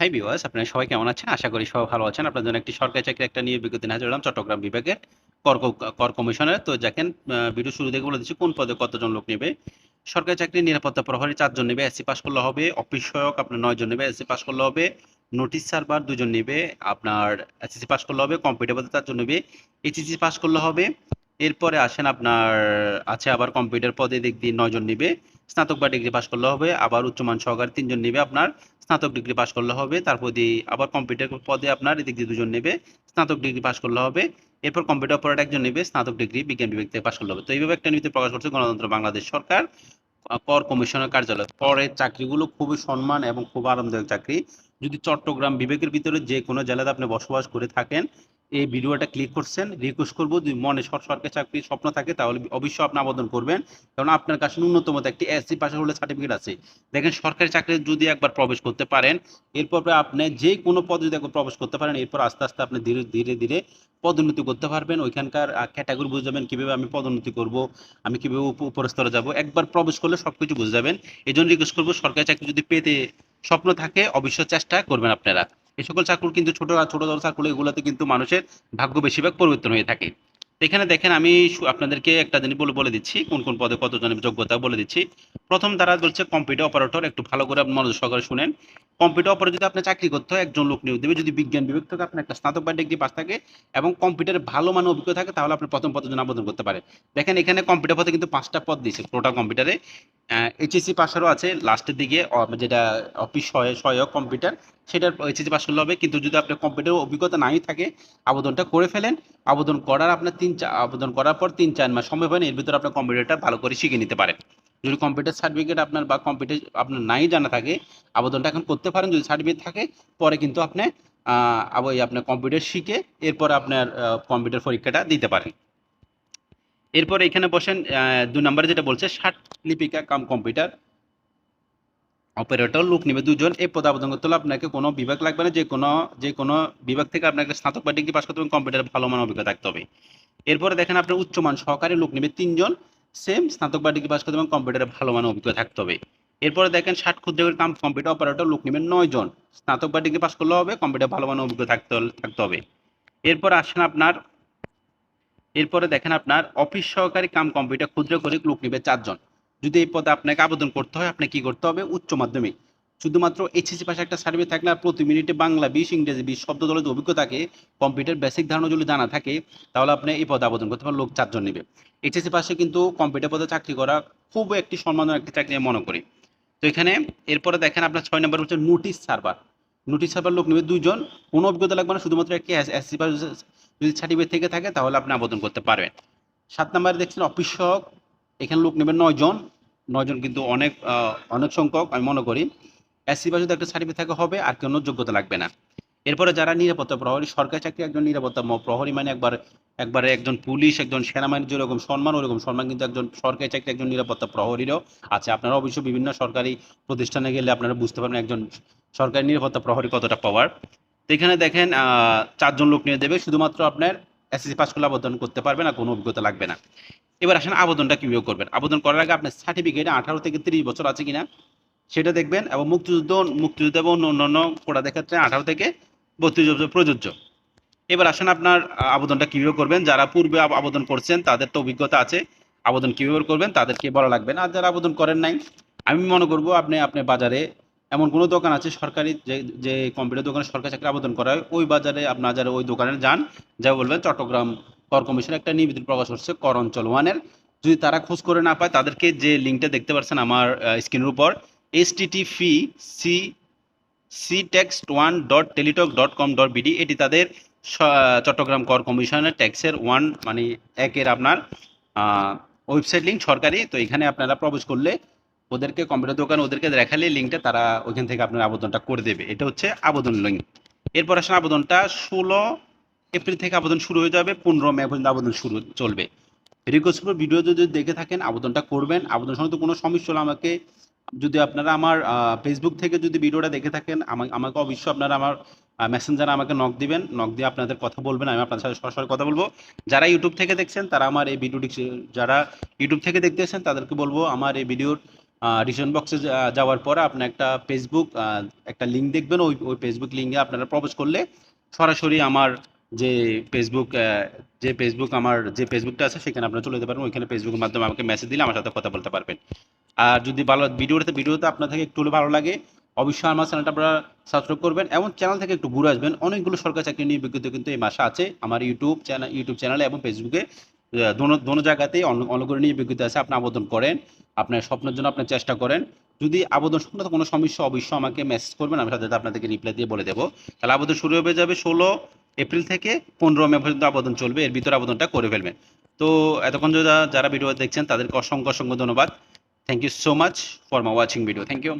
Hi viewers আপনারা সবাই কেমন আছেন? আশা করি সবাই ভালো আছেন। আপনার জন্য একটি সরকারি চাকরি একটা নিয়ে বিজ্ঞপ্তি হাজির হলাম চট্টগ্রাম বিভাগের কর কর কমিশনের। তো আহ, ভিডিও শুরু থেকে বলে দিচ্ছি কোন পদে কতজন লোক নেবে। সরকারি চাকরি নিরাপত্তা প্রহরী চারজন নেবে এসসি পাস করলে হবে। অফিস সহায়ক আপনার নয়জন নেবে এসসি পাস করলে হবে। নোটিশ সার্ভার দুজন নেবে আপনার এসএসসি পাস করলে হবে। কম্পিউটার পদে চারজন নেবে। এইচএসসি পাস করলে হবে। এরপরে আসেন আপনার আছে আবার কম্পিউটার পদে দিক দিয়ে নয় জন নেবে। স্নাতক বা ডিগ্রি পাস করলে হবে, আবার উচ্চমান সহকারী তিনজন নেবে আপনার, স্নাতক ডিগ্রি পাস করলে হবে, তারপর দিয়ে আবার কম্পিউটার পদে আপনার এদিক দিয়ে দুজন নেবে, স্নাতক ডিগ্রি পাস করলে হবে, এরপর কম্পিউটার অপারেটর একজন নেবে, স্নাতক ডিগ্রি বিজ্ঞান বিভাগ থেকে পাস করলে হবে। তো এইভাবে একটা নীতি প্রকাশ করছে গণতন্ত্র বাংলাদেশ সরকার কর কমিশনের কার্যালয়। পরের চাকরিগুলো খুবই সম্মান এবং খুব আরামদায়ক চাকরি। যদি চট্টগ্রাম বিভাগের ভিতরে যে কোনো জেলাতে আপনি বসবাস করে থাকেন এই ভিডিওটা ক্লিক করছেন রিকোয়েস্ট করব, যদি মনে সর- সরকারি চাকরির স্বপ্ন থাকে, তাহলে অবশ্যই আপনি আবেদন করবেন। কারণ আপনার কাছে ন্যূনতম একটি এসসি পাশে হলে সার্টিফিকেট আছে। দেখেন, সরকারি চাকরি যদি একবার প্রবেশ করতে পারেন, এরপর আপনি যে কোনো পদে যদি একবার প্রবেশ করতে পারেন, এরপর আস্তে আস্তে আপনি ধীরে ধীরে ধীরে পদোন্নতি করতে পারবেন। ওইখানকার ক্যাটাগরি বুঝে যাবেন কীভাবে আমি পদোন্নতি করব, আমি কীভাবে উপ- উপর স্তরে যাব। একবার প্রবেশ করলে সবকিছু বুঝে যাবেন। এই জন্য রিকোয়েস্ট করব, সরকারি চাকরি যদি পেতে স্বপ্ন থাকে, অবশ্যই চেষ্টা করবেন আপনারা। এই সকল চাকুর কিন্তু ছোট ছোট ছোট চাকুর এগুলোতে কিন্তু মানুষের ভাগ্য বেশিরভাগ পরিবর্তন হয়ে থাকে। এখানে দেখেন আমি আপনাদেরকে একটা জিনিস বলে বলে দিচ্ছি, কোন কোন পদে কতজনের যোগ্যতা বলে দিচ্ছি। প্রথম তারা বলছে কম্পিউটার অপারেটর, একটু ভালো করে মনোযোগ সহকারে শুনেন। কম্পিউটার অপারেটর যদি আপনি চাকরি করতে হয়, একজন লোক নিয়োগ দেবে। যদি বিজ্ঞান বিভাগ থেকে, আপনার একটা স্নাতক বা ডিগ্রি পাস থাকে এবং কম্পিউটারে ভালো মানের অভিজ্ঞতা থাকে, তাহলে আপনি প্রথম পদের জন্য আবেদন করতে পারেন। দেখেন, এখানে কম্পিউটার পদে কিন্তু পাঁচটা পদ দিয়েছে টোটাল কম্পিউটারে। এইচএসসি পাশেরও আছে লাস্টের দিকে যেটা অফিস সহায়ক কম্পিউটার, সেটার এইচএসসি পাস করলে হবে। কিন্তু যদি আপনার কম্পিউটার অভিজ্ঞতা নাই থাকে, আবেদনটা করে ফেলেন। আবেদন করার আপনার তিন আবেদন করার পর তিন চার মাস সময় পাবেন, এর ভিতরে আপনার কম্পিউটারটা ভালো করে শিখে নিতে পারেন। যদি কম্পিউটার সার্টিফিকেট আপনার বা কম্পিউটার আপনার নাই জানা থাকে, আবেদনটা এখন করতে পারেন। যদি সার্টিফিকেট থাকে, পরে কিন্তু আপনি আবার আপনার কম্পিউটার শিখে এরপর আপনার কম্পিউটার পরীক্ষাটা দিতে পারেন। এরপর এখানে বসেন দুই নম্বরে যেটা বলছে, ষাট লিপিকা কাম কম্পিউটার অপারেটর লোক নেবে দুজন। এই পদে আবেদন করতে হলে আপনাকে কোনো বিভাগ লাগবে না যে কোনো যে কোনো বিভাগ থেকে আপনাকে স্নাতক বা ডিগ্রি পাস করতে হবে কম্পিউটার ভালো মান অভিজ্ঞতা থাকতে হবে। এরপরে দেখেন আপনার উচ্চমান সহকারী লোক নেবে তিনজন। সেম স্নাতক বা ডিগ্রি পাস করতে হবে কম্পিউটারে ভালো মানের অভিজ্ঞতা থাকতে হবে। এরপরে দেখেন, ষাট ক্ষুদ্র কাম কম্পিউটার অপারেটর লোক নেবেন নয় জন। স্নাতক বা ডিগ্রি পাস করলে হবে কম্পিউটার ভালো মানের অভিজ্ঞতা থাকতে থাকতে হবে। এরপর আসেন আপনার, এরপরে দেখেন আপনার অফিস সহকারী কাম কম্পিউটার ক্ষুদ্র করে লোক নেবে চারজন। যদি এই পদে আপনাকে আবেদন করতে হয়, আপনাকে কি করতে হবে? উচ্চ মাধ্যমিক। শুধুমাত্র এইচএসসি পাশে একটা সার্ভে থাকলে আর প্রতি মিনিটে বাংলা, বিশ, ইংরেজি, বিশ শব্দ দলের অভিজ্ঞতা থাকে কম্পিউটার বেসিক ধারণা যদি জানা থাকে, তাহলে আপনি এই পদে আবেদন করতে পারেন, লোক চারজন নেবে। এইচএসসি পাশে কিন্তু কম্পিউটার পদে চাকরি করা খুব একটি সম্মানজনক একটি চাকরি আমি মনে করি। তো এখানে এরপরে দেখেন আপনার ছয় নম্বর হচ্ছে নোটিশ সার্ভার নোটিশ সার্ভার লোক নেবে দুইজন, কোনো অভিজ্ঞতা লাগবে না, শুধুমাত্র একটি এসসি পাস যদি সার্টিফিকেট থেকে থাকে, তাহলে আপনি আবেদন করতে পারবেন। সাত নম্বরে দেখছেন অফিস সহক, এখানে লোক নেবে নয়জন নয়জন কিন্তু অনেক অনেক সংখ্যক আমি মনে করি। এসসি বা যদি একটা সার্টিফিকেট থাকে, হবে, আর কোনো যোগ্যতা লাগবে না। এরপরে যারা নিরাপত্তা প্রহরী, সরকারি চাকরি একজন নিরাপত্তা প্রহরী মানে একবার, একবারে একজন পুলিশ, একজন সেনাবাহিনী যেরকম সম্মান, ওরকম সম্মান কিন্তু একজন সরকারি চাকরি, একজন নিরাপত্তা প্রহরীরও আছে। আপনারা অবশ্য বিভিন্ন সরকারি প্রতিষ্ঠানে গেলে আপনারা বুঝতে পারবেন একজন সরকারি নিরাপত্তা প্রহরী কতটা পাওয়ার তো এখানে দেখেন চারজন লোক নিয়ে দেবে, শুধুমাত্র আপনার এসএসসি পাস করলে আবেদন করতে পারবেন আর কোনো অভিজ্ঞতা লাগবে না। এবার আসেন আবেদনটা কীভাবে করবেন? আবেদন করার আগে আপনার সার্টিফিকেট আঠারো থেকে তিরিশ বছর আছে কিনা সেটা দেখবেন এবং মুক্তিযুদ্ধ মুক্তিযুদ্ধ এবং অন্যান্য কোটাদের ক্ষেত্রে আঠারো থেকে বত্রিশ বছর প্রযোজ্য। এবার আসেন আপনার আবেদনটা কীভাবে করবেন? যারা পূর্বে আবেদন করছেন, তাদের তো অভিজ্ঞতা আছে। আবেদন কীভাবে করবেন? তাদেরকে বলা লাগবে না। আর যারা আবেদন করেন নাই, আমি মনে করব আপনি আপনি বাজারে এমন কোনো দোকান আছে সরকারি যে যে কম্পিউটার দোকানে সরকারি চাকরি আবেদন করা হয়, ওই বাজারে আপনার যারা ওই দোকানে যান যা বলবেন চট্টগ্রাম কর কমিশন একটা নিবেদন প্রকাশ করছে কর অঞ্চল ওয়ানের। যদি তারা খোঁজ করে না পায়, তাদেরকে যে লিঙ্কটা দেখতে পাচ্ছেন আমার স্ক্রিনের উপর fee C C text one dot Teletalk dot com dot BD এটি তাদের চট্টগ্রাম কর কমিশনের ট্যাক্সের ওয়ান মানে একের আপনার ওয়েবসাইট লিঙ্ক সরকারি। তো এখানে আপনারা প্রবেশ করলে ওদেরকে কম্পিউটার দোকান ওদেরকে দেখালে লিঙ্কটা তারা ওইখান থেকে আপনার আবেদনটা করে দেবে। এটা হচ্ছে আবেদন লিঙ্ক এরপর আসলে আবেদনটা ষোলো এপ্রিল থেকে আবেদন শুরু হয়ে যাবে, পনেরো মে পর্যন্ত আবেদন শুরু চলবে। রিকোয়েস্ট ভিডিও যদি দেখে থাকেন, আবেদনটা করবেন। আবেদন সংক্রান্ত কোনো সমস্যা হলে আমাকে যদি আপনারা আমার ফেসবুক থেকে যদি ভিডিওটা দেখে থাকেন, আমা- আমাকে অবশ্যই আপনারা আমার মেসেঞ্জারে আমাকে নক দিবেন। নক দিয়ে আপনাদের কথা বলবেন, আমি আপনাদের সাথে সরাসরি কথা বলব। যারা ইউটিউব থেকে দেখছেন, তারা আমার এই ভিডিওটি যারা ইউটিউব থেকে দেখতেছেন তাদেরকে বলব, আমার এই ভিডিওর ডিসিশন বক্সে যাওয়ার পরে আপনি একটা ফেসবুক একটা লিঙ্ক দেখবেন। ওই ওই ফেসবুক লিঙ্কে আপনারা প্রবেশ করলে সরাসরি আমার যে ফেসবুক যে ফেসবুক আমার, যে ফেসবুকটা আছে, সেখানে আপনারা চলে যেতে পারবেন। ওইখানে ফেসবুকের মাধ্যমে আমাকে মেসেজ দিলে আমার সাথে কথা বলতে পারবেন। আর যদি ভালো ভিডিওতে ভিডিওতে আপনার থেকে একটু হলে ভালো লাগে, অবশ্যই আমার চ্যানেলটা আপনারা সাবস্ক্রাইব করবেন এবং চ্যানেল থেকে একটু ঘুরে আসবেন। অনেকগুলো সরকারি চাকরি নিয়ে বিজ্ঞপ্তি কিন্তু এই মাসে আছে। আমার ইউটিউব চ্যানেল ইউটিউব চ্যানেলে এবং ফেসবুকে দোনো দোনো জায়গাতেই অন- করে নিয়ে বিজ্ঞপ্তি আছে। আপনি আবেদন করেন, আপনার স্বপ্নের জন্য আপনি চেষ্টা করেন। যদি আবেদন সংক্রান্ত কোনো সমস্যা, অবশ্যই আমাকে মেসেজ করবেন। আমি সাথে আপনাদেরকে রিপ্লাই দিয়ে বলে দেবো। তাহলে আবেদন শুরু হয়ে যাবে ষোলো এপ্রিল থেকে পনেরো মে পর্যন্ত আবেদন চলবে, এর ভিতরে আবেদনটা করে ফেলবেন। তো এতক্ষণ যারা ভিডিও দেখছেন, তাদেরকে অসংখ্য অসংখ্য ধন্যবাদ। Thank you so much for my watching video thank you